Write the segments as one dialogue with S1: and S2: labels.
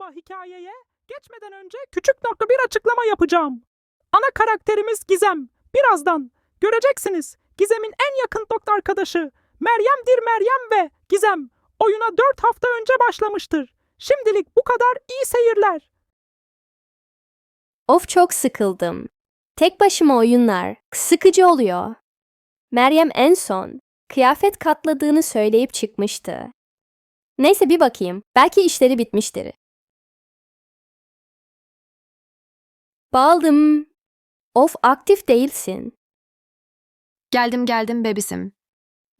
S1: Merhaba hikayeye geçmeden önce küçük nokta bir açıklama yapacağım. Ana karakterimiz Gizem. Birazdan göreceksiniz. Gizem'in en yakın nokta arkadaşı Meryem'dir Meryem ve Gizem oyuna 4 hafta önce başlamıştır. Şimdilik bu kadar iyi seyirler.
S2: Of çok sıkıldım. Tek başıma oyunlar sıkıcı oluyor. Meryem en son kıyafet katladığını söyleyip çıkmıştı. Neyse bir bakayım. Belki işleri bitmiştir. Baldım. Of aktif değilsin.
S3: Geldim geldim bebisim.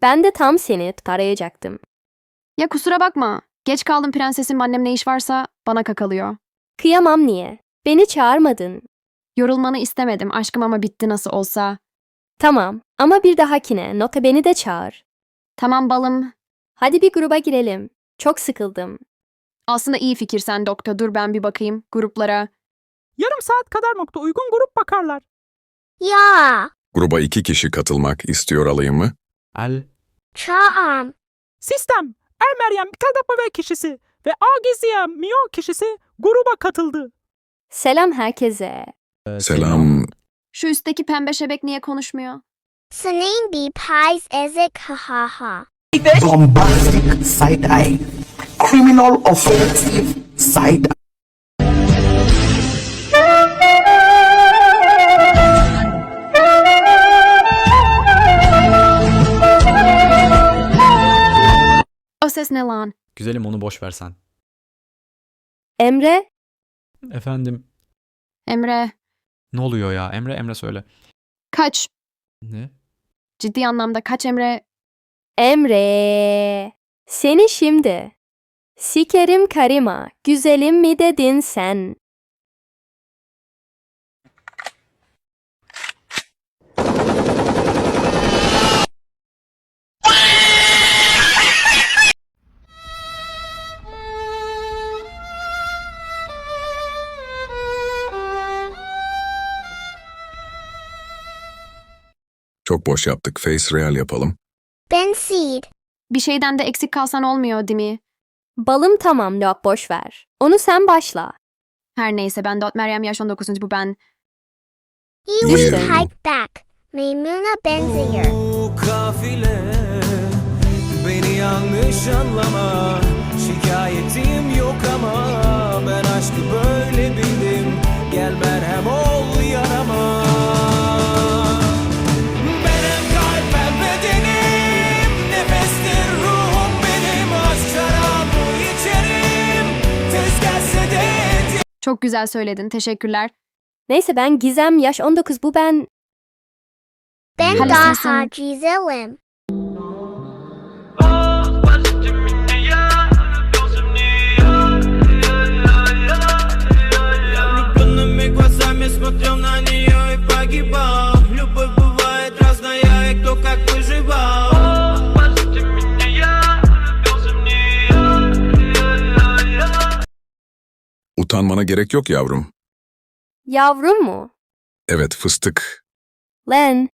S2: Ben de tam seni tarayacaktım.
S3: Ya kusura bakma. Geç kaldım prensesim annem ne iş varsa bana kakalıyor.
S2: Kıyamam niye? Beni çağırmadın.
S3: Yorulmanı istemedim aşkım ama bitti nasıl olsa.
S2: Tamam ama bir dahakine nota beni de çağır.
S3: Tamam balım.
S2: Hadi bir gruba girelim. Çok sıkıldım.
S3: Aslında iyi fikir sen doktor. Dur ben bir bakayım gruplara.
S1: Yarım saat kadar nokta uygun grup bakarlar.
S4: Ya,
S5: Gruba iki kişi katılmak istiyor alayım mı?
S6: Al.
S4: çağım.
S1: Sistem Er Meryem Kadapa ve kişisi ve Agiziye Mio kişisi gruba katıldı.
S2: Selam herkese.
S6: e,
S5: Selam.
S3: Şu üstteki pembe şebek niye konuşmuyor?
S4: Senin bir pies ezik ha ha ha.
S7: bombastic side eye, criminal offensive side
S3: ne lan?
S6: Güzelim onu boş versen.
S2: Emre,
S6: Efendim.
S3: Emre.
S6: Ne oluyor ya? Emre Emre söyle.
S3: Kaç.
S6: Ne?
S3: Ciddi anlamda kaç Emre.
S2: Emre. Seni şimdi. Sikerim karima, güzelim mi dedin sen?
S5: Çok boş yaptık. Face real yapalım.
S4: Ben Seed.
S3: Bir şeyden de eksik kalsan olmuyor değil mi?
S2: Balım tamam yok boş ver. Onu sen başla.
S3: Her neyse ben Dot Meryem yaş 19. bu ben.
S4: You will hike back. Memuna benziyor.
S8: Bu kafile Beni yanlış anlama Şikayetim
S3: Çok güzel söyledin. Teşekkürler.
S2: Neyse ben Gizem yaş 19 bu ben.
S4: Ben
S3: Halüsinasyon.
S4: daha güzelim.
S8: Я влюбленными глазами смотрел на нее и погибал Любовь бывает разная, и кто как выживал
S5: Utanmana gerek yok yavrum.
S2: Yavrum mu?
S5: Evet fıstık.
S2: Len.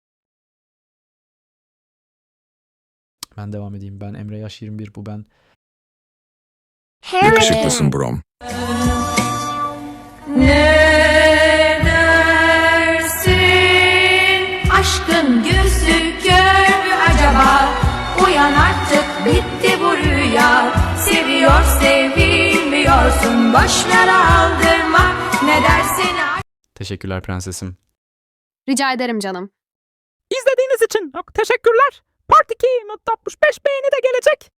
S6: Ben devam edeyim. Ben Emre yaş 21 bu ben.
S5: Yakışıklısın brom.
S9: dersin? Aşkın gözü kör mü acaba? Uyan artık bitti bu rüya. Seviyor sevilmiyorsun. Boşlara aldırma. Ne dersin
S6: Teşekkürler prensesim.
S3: Rica ederim canım.
S1: İzlediğiniz için çok teşekkürler. Part 2 not 65 beğeni de gelecek.